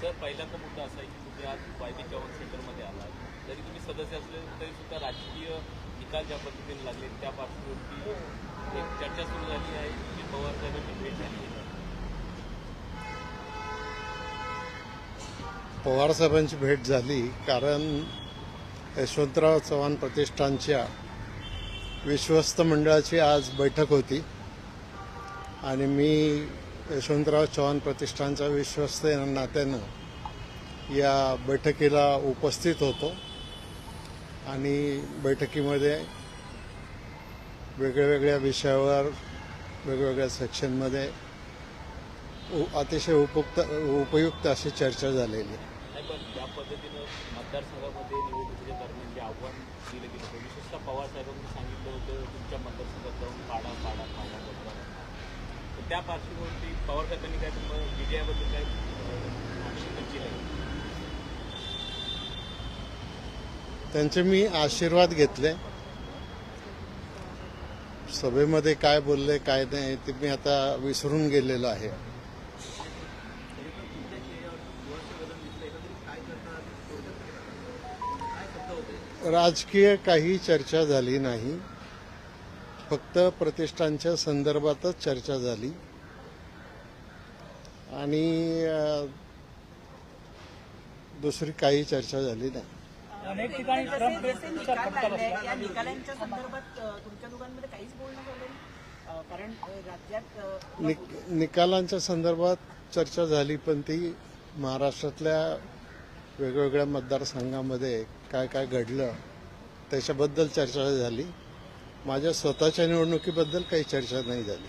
Sir पहिल्यांदा मुद्दा असा आहे की तुम्ही आज वायदी चव्हाण सेंटरमध्ये आला जरी तुम्ही सदस्य असले तरी सुद्धा राजकीय निकाल ज्या पद्धतीने लागले त्या पार्श्वभूमीवरती एक चर्चा सुरू झाली आहे. की पवार साहेबांची भेट झाली पवार पवारसाहेबांची भेट झाली कारण यशवंतराव चव्हाण प्रतिष्ठानच्या विश्वस्त मंडळाची आज बैठक होती. आणि मी यशवंतराव चव्हाण प्रतिष्ठानच्या विश्वस्त नात्यानं या बैठकीला उपस्थित होतो. आणि बैठकीमध्ये वेगळ्या विषयावर वेगवेगळ्या सेक्शनमध्ये उ- अतिशय उपयुक्त उपयुक्त अशी चर्चा झालेली. ज्या पद्धतीनं मतदारसंघामध्ये निवडणुकीच्या दरम्यान जे आव्हान दिलं गेलं विशेषतः पवार साहेबांनी सांगितलं होतं तुमच्या मतदारसंघात जाऊन पाडा पाडा पाडा त्या पार्श्वभूमीवरती पवार साहेबांनी काय तुम्हाला विजयाबद्दल काय त्यांचे मी आशीर्वाद घेतले. सभेमध्ये काय बोलले काय नाही ते मी आता विसरून गेलेलो आहे. राजकीय काही चर्चा झाली नाही. फक्त प्रतिष्ठानच्या संदर्भातच चर्चा झाली. आणि दुसरी काही चर्चा झाली नाही. अनेक ठिकाणी निकालांच्या संदर्भात चर्चा झाली पण ती महाराष्ट्रातल्या वेगवेगळ्या मतदारसंघामध्ये काय काय घडलं त्याच्याबद्दल चर्चा झाली. माझ्या स्वतःच्या निवडणुकीबद्दल काही चर्चा नाही झाली.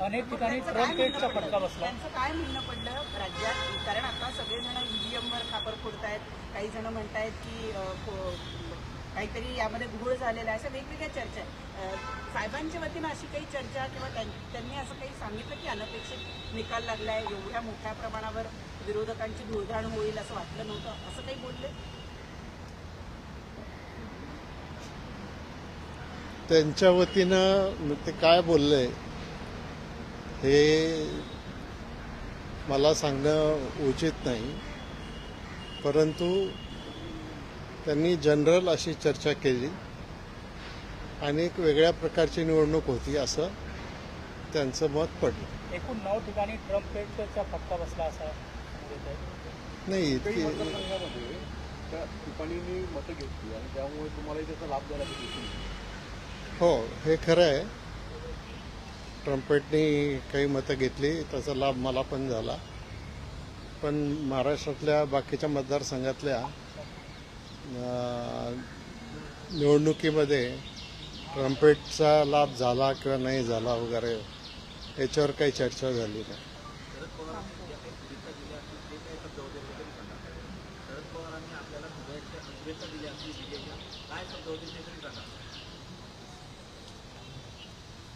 अनेक ठिकाणी त्यांचं ट्रम्प काय भेटचा म्हणणं फटका पडलं? बसला. त्यांचं काय म्हणणं पडलं राज्यात? कारण आता सगळेजण ईव्हीएमवर खापर फोडतायत. काही जण म्हणतायत की काहीतरी यामध्ये घोळ झालेला आहे. अशा वेगवेगळ्या चर्चा आहेत. साहेबांच्या वतीनं अशी काही चर्चा किंवा त्यां- त्यांनी असं काही सांगितलं की अनपेक्षित निकाल लागलाय? एवढ्या मोठ्या प्रमाणावर विरोधकांची धुळधाण होईल असं वाटलं नव्हतं. असं काही बोलले? त्यांच्या वतीनं ते काय बोलले हे मला सांगणं उचित नाही परंतु त्यांनी जनरल अशी चर्चा केली आणि एक वेगळ्या प्रकारची निवडणूक होती असं त्यांचं मत पडलं एकूण नऊ ठिकाणी ट्रम्प भेटचा फटका बसला असा आहे. नाही त्या टिप्पणीने मतं घेतली आणि त्यामुळे तुम्हालाही त्याचा लाभ झाला. हो हे खरं आहे. ट्रम्पेटनी काही मतं घेतली त्याचा लाभ मला पण झाला. पण महाराष्ट्रातल्या बाकीच्या मतदारसंघातल्या निवडणुकीमध्ये ट्रम्पेटचा लाभ झाला किंवा नाही झाला वगैरे याच्यावर काही चर्चा झाली नाही.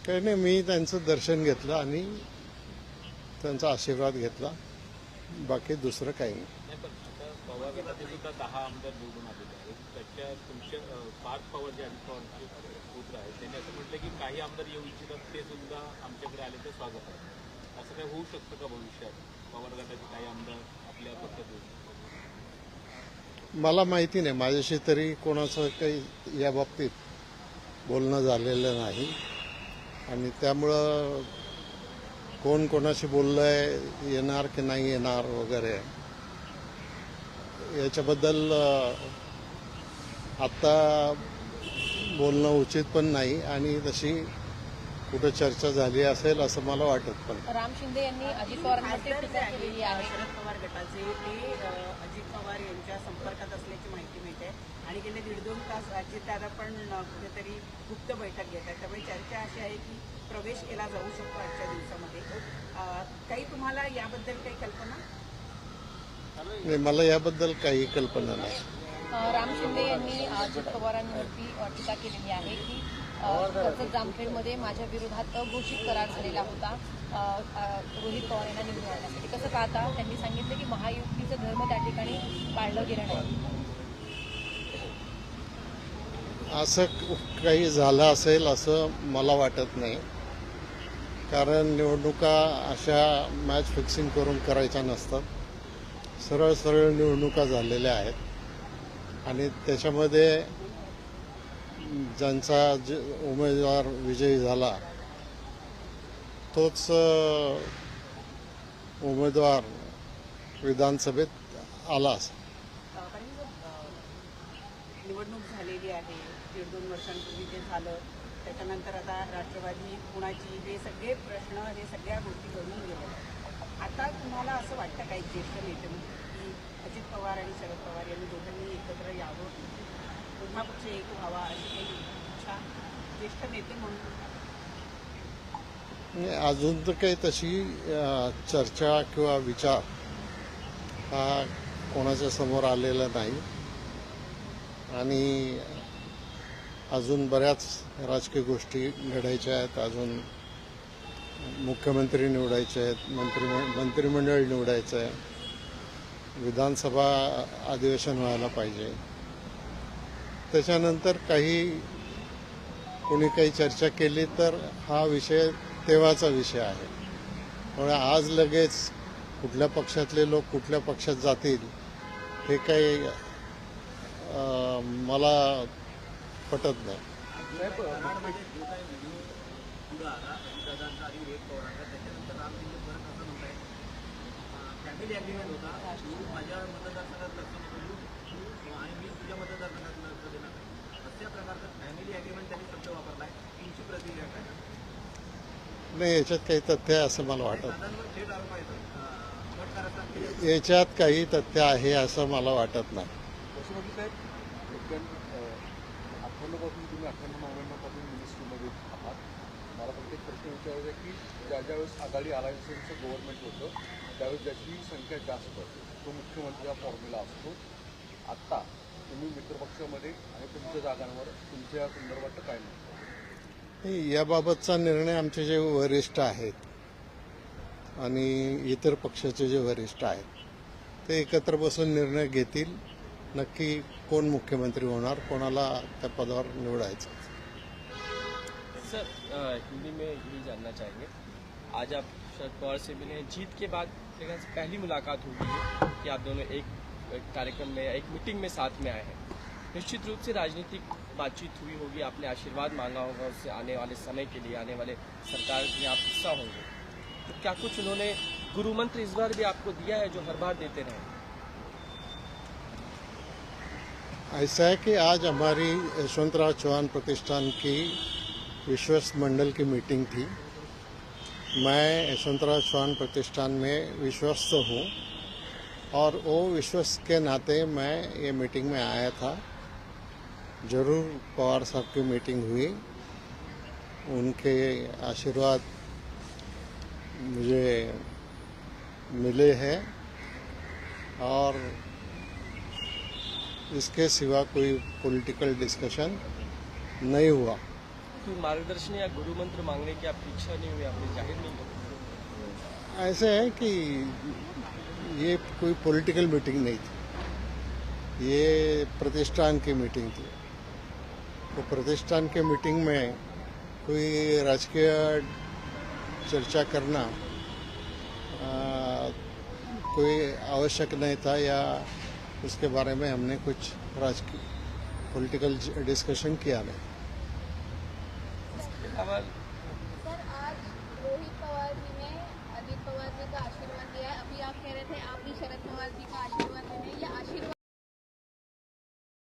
काही नाही मी त्यांचं दर्शन घेतलं आणि त्यांचा आशीर्वाद घेतला. बाकी दुसरं काही नाही. नाही पण आता पवार गटाचे सुद्धा दहा आमदार निवडून आलेले आहेत. त्याच्या तुमच्या अं, पाच पवार जे अजित पवारचे पुत्र आहेत. त्यांनी असं म्हटलं की काही आमदार येऊ इच्छितात ते सुद्धा आमच्याकडे आले तर स्वागत आहे. असं काय होऊ शकतं का भविष्यात? पवार गटाचे काही आमदार आपल्या पक्षात येऊ शकतात. मला माहिती नाही. माझ्याशी तरी कोणाचं काही या बाबतीत बोलणं झालेलं नाही. आणि त्यामुळं कोण कोणाशी बोललंय येणार की नाही येणार वगैरे. याच्याबद्दल आत्ता बोलणं उचित पण नाही. आणि तशी कुठं चर्चा झाली असेल असं मला वाटत पण. राम शिंदे यांनी अजित पवारांवरती जे टीका केलेली आहे. शरद पवार गटाचे ते अजित पवार यांच्या संपर्कात असल्याची माहिती मिळते आणि गेले दीड दोन तास अजितदादा पण कुठेतरी गुप्त बैठक घेत आहेत. त्यामुळे चर्चा अशी आहे की प्रवेश केला जाऊ शकतो आजच्या दिवसामध्ये. काही तुम्हाला याबद्दल काही कल्पना? नाही, मला याबद्दल काही कल्पना नाही. राम शिंदे यांनी अजित पवारांवरती टीका केलेली आहे की कर्जत जामखेडमध्ये माझ्या विरोधात अघोषित करार झालेला होता. रोहित पवार यांना निवडून आणण्यासाठी. कसं पाहता त्यांनी सांगितलं की महायुतीचं धर्म त्या ठिकाणी पाळलं गेलं नाही. असं काही झालं असेल असं मला वाटत नाही. कारण निवडणुका अशा मॅच फिक्सिंग करून करायच्या नसतात. सरळ सरळ निवडणुका झालेल्या आहेत. आणि त्याच्यामध्ये ज्यांचा जे उमेदवार विजयी झाला तोच उमेदवार विधानसभेत आला असा निवडणूक झालेली आहे. दीड दोन वर्षांपूर्वी जे झालं त्याच्यानंतर आता राष्ट्रवादी कुणाची हे सगळे प्रश्न हे सगळ्या गोष्टी घडून गेल्या आता तुम्हाला असं वाटतं काही ज्येष्ठ नेते म्हणून की अजित पवार आणि शरद पवार यांनी दोघांनी एकत्र यावं? पुन्हा पक्ष एक व्हावा अशी काही इच्छा ज्येष्ठ नेते म्हणून. अजून तर काही तशी चर्चा किंवा विचार हा कोणाच्या समोर आलेला नाही. आणि अजून बऱ्याच राजकीय गोष्टी घडायच्या आहेत. अजून मुख्यमंत्री निवडायचे आहेत मंत्री मंत्रिमंडळ निवडायचं आहे विधानसभा अधिवेशन व्हायला पाहिजे. त्याच्यानंतर काही कोणी काही चर्चा केली तर हा विषय तेव्हाचा विषय आहे. त्यामुळे आज लगेच कुठल्या पक्षातले लोक कुठल्या पक्षात जातील हे काही मला पटत नाही. फॅमिली अग्रीमेंट होता. माझ्या मतदारसंघात लक्ष नको देऊ आणि मी तुझ्या मतदारसंघात लक्ष देणार नाही अशा प्रकारचा फॅमिली अग्रीमेंट त्यांनी शब्द वापरलाय तुमची प्रतिक्रिया काय नाही याच्यात काही तथ्य आहे असं मला वाटत याच्यात काही तथ्य आहे असं मला वाटत नाही. तुम्ही आहात मला फक्त एक प्रश्न विचारायचा आहे की ज्या ज्यावेळेस आघाडी अलायन्सचं गव्हर्नमेंट होतं त्यावेळेस ज्याची संख्या जास्त तो मुख्यमंत्र्याचा फॉर्म्युला असतो आत्ता तुम्ही मित्रपक्षामध्ये आणि तुमच्या जागांवर तुमच्या संदर्भात काय म्हणतो? याबाबतचा निर्णय आमचे जे वरिष्ठ आहेत आणि इतर पक्षाचे जे वरिष्ठ आहेत ते एकत्र बसून निर्णय घेतील. नक्की कोण मुख्यमंत्री होणार कोणाला त्या पदावर निवडायचं? सर हिंदी में यही जानना चाहेंगे। आज आप शरद पवार से मिले हैं। जीत के बाद से पहली मुलाकात होगी ये कि आप दोनों एक एक कार्यक्रम में एक मीटिंग में साथ में आए हैं। निश्चित रूप से राजनीतिक बातचीत हुई होगी, आपने आशीर्वाद मांगा होगा उससे आने वाले समय के लिए, आने वाले सरकार में आप हिस्सा होंगे। तो क्या कुछ उन्होंने गुरु मंत्र इस बार भी आपको दिया है जो हर बार देते रहे? ऐसा है कि आज हमारी यशवंतराव चौहान प्रतिष्ठान की विश्वस्त मंडल की मीटिंग थी। मैं यशवंतराव चौहान प्रतिष्ठान में विश्वस्त हूँ और वो विश्वस्त के नाते मैं ये मीटिंग में आया था। ज़रूर पवार साहब की मीटिंग हुई। उनके आशीर्वाद मुझे मिले हैं और इसके सिवा कोई पॉलिटिकल डिस्कशन नहीं हुआ। कोई मार्गदर्शन या गुरु मंत्र मांगने की आपकी इच्छा नहीं हुई आपने ज़ाहिर नहीं की ऐसे है कि ये कोई पॉलिटिकल मीटिंग नहीं थी। ये प्रतिष्ठान की मीटिंग थी। तो प्रतिष्ठान के मीटिंग में कोई राजकीय चर्चा करना आ, कोई आवश्यक नहीं था या उसके बारे में हमने कुछ राजकीय पॉलिटिकल डिस्कशन किया नहीं। इसके अलावा सर आज रोहित पवार जी ने अजित पवार जी का आशीर्वाद दिया अभी आप कह रहे थे आप भी शरद पवार जी